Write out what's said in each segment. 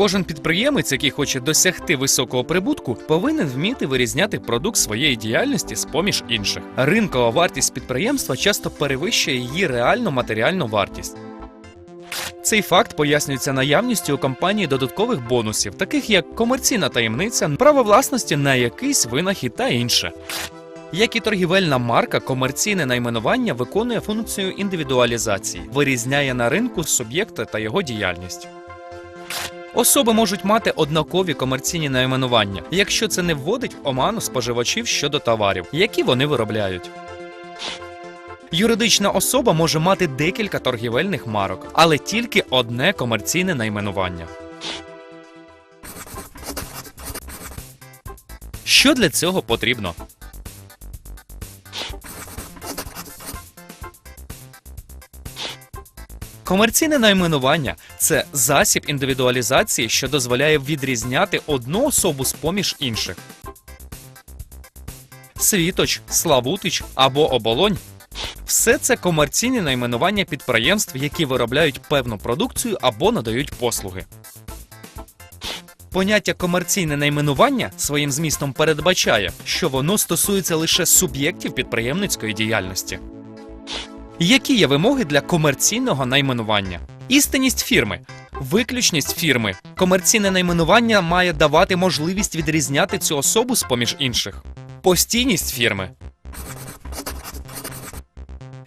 Кожен підприємець, який хоче досягти високого прибутку, повинен вміти вирізняти продукт своєї діяльності з поміж інших. Ринкова вартість підприємства часто перевищує її реальну матеріальну вартість. Цей факт пояснюється наявністю у компанії додаткових бонусів, таких як комерційна таємниця, право власності на якийсь винахід та інше. Як і торгівельна марка, комерційне найменування виконує функцію індивідуалізації, вирізняє на ринку суб'єкта та його діяльність. Особи можуть мати однакові комерційні найменування, якщо це не вводить в оману споживачів щодо товарів, які вони виробляють. Юридична особа може мати декілька торгівельних марок, але тільки одне комерційне найменування. Що для цього потрібно? Комерційне найменування це засіб індивідуалізації, що дозволяє відрізняти одну особу з поміж інших. Світоч, Славутич або оболонь все це комерційні найменування підприємств, які виробляють певну продукцію або надають послуги. Поняття комерційне найменування своїм змістом передбачає, що воно стосується лише суб'єктів підприємницької діяльності. Які є вимоги для комерційного найменування? Істинність фірми, виключність фірми. Комерційне найменування має давати можливість відрізняти цю особу з поміж інших. Постійність фірми.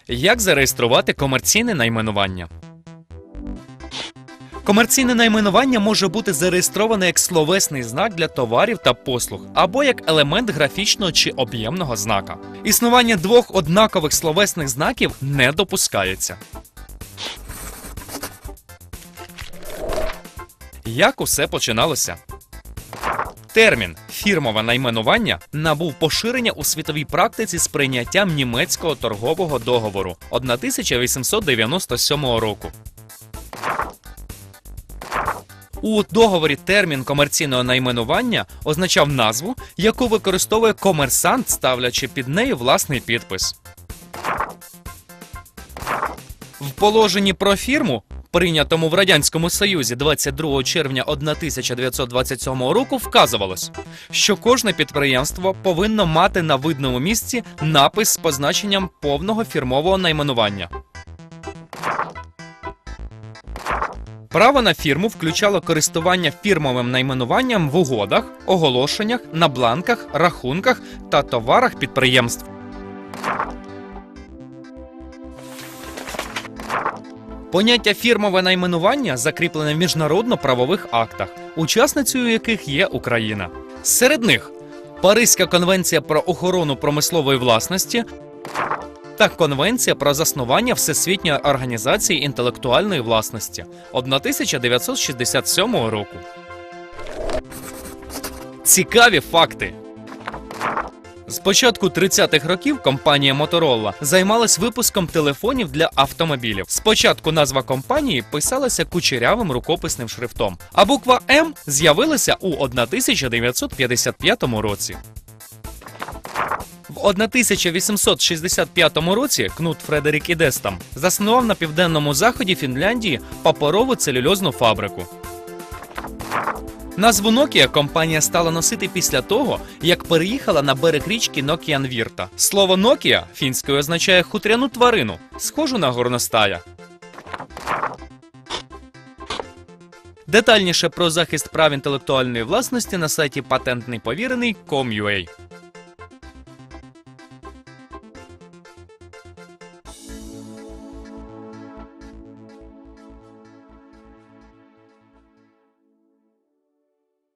Як зареєструвати комерційне найменування? Комерційне найменування може бути зареєстроване як словесний знак для товарів та послуг, або як елемент графічного чи об'ємного знака. Існування двох однакових словесних знаків не допускається. Як усе починалося? Термін фірмове найменування набув поширення у світовій практиці з прийняттям німецького торгового договору 1897 року. У договорі термін комерційного найменування означав назву, яку використовує комерсант, ставлячи під нею власний підпис. В положенні про фірму, прийнятому в Радянському Союзі 22 червня 1927 року, вказувалось, що кожне підприємство повинно мати на видному місці напис з позначенням повного фірмового найменування. Право на фірму включало користування фірмовим найменуванням в угодах, оголошеннях, на бланках, рахунках та товарах підприємств. Поняття фірмове найменування закріплене в міжнародно-правових актах, учасницею яких є Україна. Серед них Паризька конвенція про охорону промислової власності та Конвенція про заснування Всесвітньої організації інтелектуальної власності 1967 року. Цікаві факти. З початку 30-х років компанія Motorola займалась випуском телефонів для автомобілів. Спочатку назва компанії писалася кучерявим рукописним шрифтом, а буква М з'явилася у 1955 році. В 1865 році Кнут Фредерік Ідестам заснував на південному заході Фінляндії паперову целюльозну фабрику. Назву Nokia компанія стала носити після того, як переїхала на берег річки Нокіанвірта. Слово Nokia фінською означає хутряну тварину, схожу на горностая. Детальніше про захист прав інтелектуальної власності на сайті патентний повірений.com.ua.